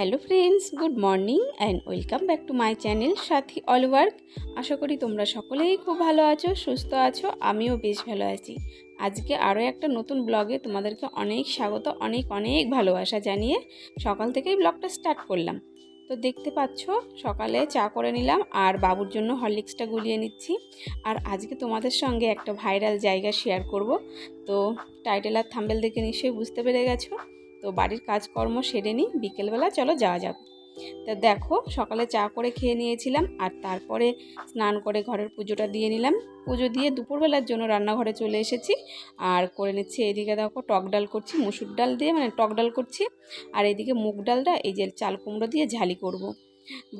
Hello friends, good morning and welcome back to my channel Sathi all work. আশা করি তোমরা সকলেই খুব ভালো আছো, সুস্থ আছো, আমিও বেশ ভালো আছি। আজকে আরও একটা নতুন ব্লগে তোমাদেরকে অনেক স্বাগত, অনেক অনেক ভালোবাসা জানিয়ে সকাল থেকেই ব্লগটা স্টার্ট করলাম। তো দেখতে পাচ্ছ, সকালে চা করে নিলাম আর বাবুর জন্য হরলিক্সটা গুলিয়ে নিচ্ছি। আর আজকে তোমাদের সঙ্গে একটা ভাইরাল জায়গা শেয়ার করব। তো টাইটেল আর থাম্বেল দেখে নিশ্চয়ই বুঝতে পেরে গেছো। তো বাড়ির কাজকর্ম সেরে নিই, বিকেলবেলা চলো যাওয়া যাক তা দেখো, সকালে চা করে খেয়ে নিয়েছিলাম আর তারপরে স্নান করে ঘরের পুজোটা দিয়ে নিলাম পুজো দিয়ে দুপুরবেলার জন্য রান্নাঘরে চলে এসেছি আর করে নিচ্ছি এদিকে দেখো টক ডাল করছি, মুসুর ডাল দিয়ে মানে টক ডাল করছি আর এদিকে মুগ ডালটা এই যে চাল কুমড়ো দিয়ে ঝালি করব।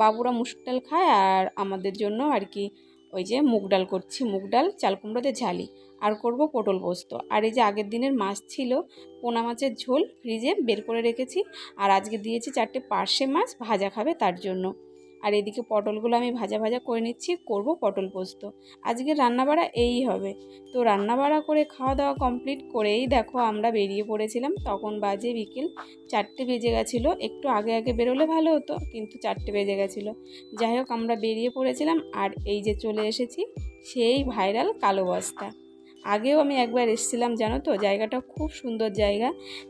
বাবুরা মুসুর ডাল খায় আর আমাদের জন্য আর কি ওই যে মুগ ডাল করছি, মুগ ডাল, চাল কুমড়োতে ঝালি। আর করব পটল পোস্ত। আর এই যে আগের দিনের মাছ ছিল, পোনা মাছের ঝোল, ফ্রিজে বের করে রেখেছি। আর আজকে দিয়েছি চারটে পার্শে মাছ, ভাজা খাবে তার জন্য। আর এদিকে পটলগুলো আমি ভাজা ভাজা করে নিচ্ছি, করব পটল পোস্ত। আজকে রান্নাবাড়া এই হবে। তো রান্নাবাড়া করে খাওয়া দাওয়া কমপ্লিট করেই দেখো আমরা বেরিয়ে পড়েছিলাম। তখন বাজে বিকেল, চারটে বেজে গেছিল। একটু আগে আগে বেরোলে ভালো হতো, কিন্তু চারটে বেজে গেছিল। যাই হোক, আমরা বেরিয়ে পড়েছিলাম আর এই যে চলে এসেছি, সেই ভাইরাল কালো বস্তা। আগেও আমি একবার এসেছিলাম, জানো তো? জায়গাটা খুব সুন্দর জায়গা।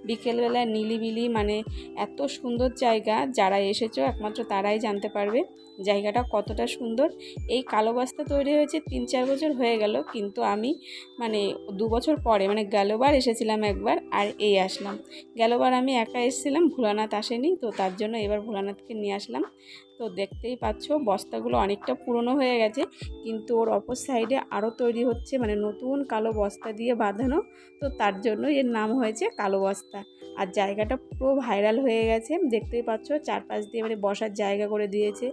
বিকেলবেলা নিলিবিলি মানে এত সুন্দর জায়গা, যারা এসেছ একমাত্র তারাই জানতে পারবে জায়গাটা কতটা সুন্দর। এই কালো বস্তা তৈরি হয়েছে তিন চার বছর হয়ে গেল, কিন্তু আমি মানে দু বছর পরে মানে গেলোবার এসেছিলাম একবার আর এই আসলাম। গেলোবার আমি একা এসেছিলাম, ভোলানাথ আসেনি, তো তার জন্য এবার ভোলানাথকে নিয়ে আসলাম। তো দেখতেই পাচ্ছ বস্তাগুলো অনেকটা পুরনো হয়ে গেছে, কিন্তু ওর অপর সাইডে আরও তৈরি হচ্ছে মানে নতুন কালো বস্তা দিয়ে বাঁধানো, তো তার জন্য এর নাম হয়েছে কালো বস্তা। আর জায়গাটা পুরো ভাইরাল হয়ে গেছে, দেখতেই পাচ্ছ চারপাশ দিয়ে মানে বসার জায়গা করে দিয়েছে।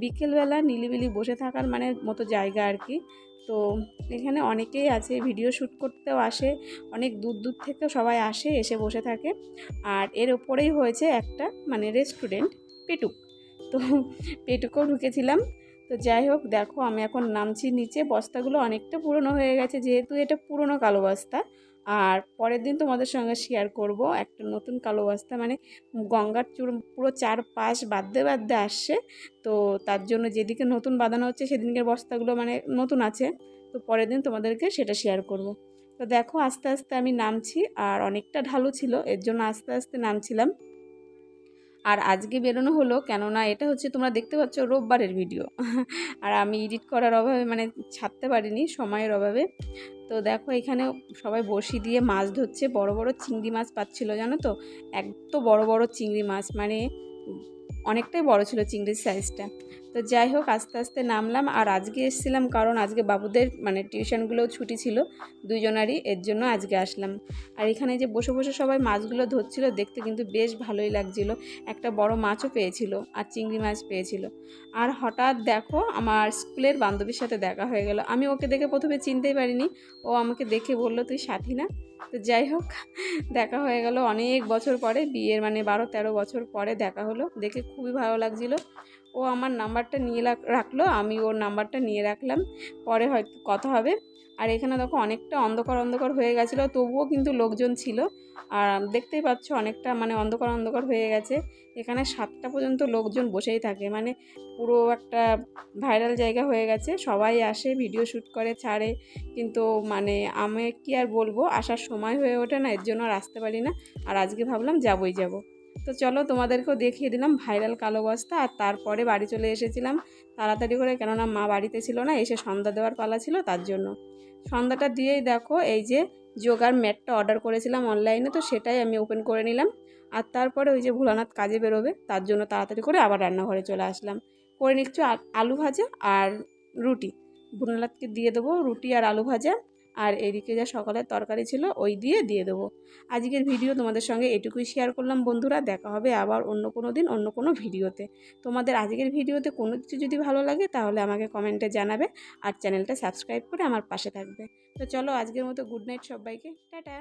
বিকেলবেলা নিলিবিলি বসে থাকার মানে মতো জায়গা আর কি। তো এখানে অনেকেই আছে, ভিডিও শ্যুট করতেও আসে, অনেক দূর দূর থেকেও সবাই আসে, এসে বসে থাকে। আর এর ওপরেই হয়েছে একটা মানে রেস্টুরেন্ট, পেটুক। তো পেটুকেও ঢুকেছিলাম। তো যাই হোক, দেখো আমি এখন নামছি নিচে। বস্তাগুলো অনেকটা পুরনো হয়ে গেছে, যেহেতু এটা পুরনো কালো বস্তা। আর পরের দিন তোমাদের সঙ্গে শেয়ার করব একটা নতুন কালো বস্তা। মানে গঙ্গার চুর পুরো চার পাশ বাঁধতে বাঁধতে আসছে। তো তার জন্য যেদিকে নতুন বাঁধানো হচ্ছে, সেদিনকের বস্তাগুলো মানে নতুন আছে। তো পরের দিন তোমাদেরকে সেটা শেয়ার করব। তো দেখো আস্তে আস্তে আমি নামছি, আর অনেকটা ঢালু ছিল। এর জন্য আস্তে আস্তে নামছিলাম। আর আজকে বেরোনো হলো কেননা এটা হচ্ছে তোমরা দেখতে পাচ্ছ রোববারের ভিডিও। আর আমি এডিট করার অভাবে মানে ছাড়তে পারিনি সময়ের অভাবে। তো দেখো এখানে সবাই বসি দিয়ে মাছ ধরছে। বড় বড় চিংড়ি মাছ পাচ্ছিল জানো তো? এত বড় বড় চিংড়ি মাছ। মানে অনেকটাই বড় ছিল চিংড়ির সাইজটা তো যাই হোক, আস্তে আস্তে নামলাম আর আজকে এসেছিলাম কারণ আজকে বাবুদের মানে টিউশনগুলোও ছুটি ছিল দুজনারই এর জন্য আজকে আসলাম। আর এখানে যে বসে বসে সবাই মাছগুলো ধরছিল, দেখতে কিন্তু বেশ ভালোই লাগছিল। একটা বড় মাছও পেয়েছিল আর চিংড়ি মাছ পেয়েছিল। আর হঠাৎ দেখো, আমার স্কুলের বান্ধবীর সাথে দেখা হয়ে গেল। আমি ওকে দেখে প্রথমে চিনতেই পারিনি। ও আমাকে দেখে বলল, তুই সাথী না? তো যাই হোক, দেখা হয়ে গেল অনেক বছর পরে, বিয়ের মানে বারো তেরো বছর পরে দেখা হলো। দেখে খুবই ভালো লাগছিল। ও আমার নাম্বারটা নিয়ে রাখল, আমি ওর নাম্বারটা নিয়ে রাখলাম, পরে হয়তো কথা হবে। আর এখানে দেখো অনেকটা অন্ধকার অন্ধকার হয়ে গেছিল, তবুও কিন্তু লোকজন ছিল। আর দেখতেই পাচ্ছ অনেকটা মানে অন্ধকার অন্ধকার হয়ে গেছে। এখানে সাতটা পর্যন্ত লোকজন বসেই থাকে মানে পুরো একটা ভাইরাল জায়গা হয়ে গেছে। সবাই আসে, ভিডিও শ্যুট করে, ছাড়ে। কিন্তু মানে আমি কি আর বলব, আসার সময় হয়ে ওঠে না, এর জন্য আর আসতে পারি না। আর আজকে ভাবলাম যাবই, যাব। তো চলো তোমাদেরকেও দেখিয়ে দিলাম ভাইরাল কালো বস্তা আর তারপরে বাড়ি চলে এসেছিলাম। তাড়াতাড়ি করে কেননা মা বাড়িতে ছিল না, এসে সন্ধ্যা দেওয়ার পালা ছিল তার জন্য। সন্ধ্যাটা দিয়েই দেখো এই যে যোগার ম্যাটটা অর্ডার করেছিলাম অনলাইনে, তো সেটাই আমি ওপেন করে নিলাম। আর তারপরে ওই যে ভোলানাথ কাজে বেরোবে, তার জন্য তাড়াতাড়ি করে আবার রান্নাঘরে চলে আসলাম। করে নিচ্ছি আলু ভাজা আর রুটি। ভোলানাথকে দিয়ে দেবো রুটি আর আলু ভাজা। আর এদিকে যা সকালের তরকারি ছিল, ওই দিয়ে দিয়ে দেবো। আজকের ভিডিও তোমাদের সঙ্গে এটুকুই শেয়ার করলাম বন্ধুরা। দেখা হবে আবার অন্য কোনো দিন, অন্য কোনো ভিডিওতে। তোমাদের আজকের ভিডিওতে কোনো কিছু যদি ভালো লাগে, তাহলে আমাকে কমেন্টে জানাবে আর চ্যানেলটা সাবস্ক্রাইব করে আমার পাশে থাকবে। তো চলো আজকের মতো গুড নাইট সবাইকে। টাটা।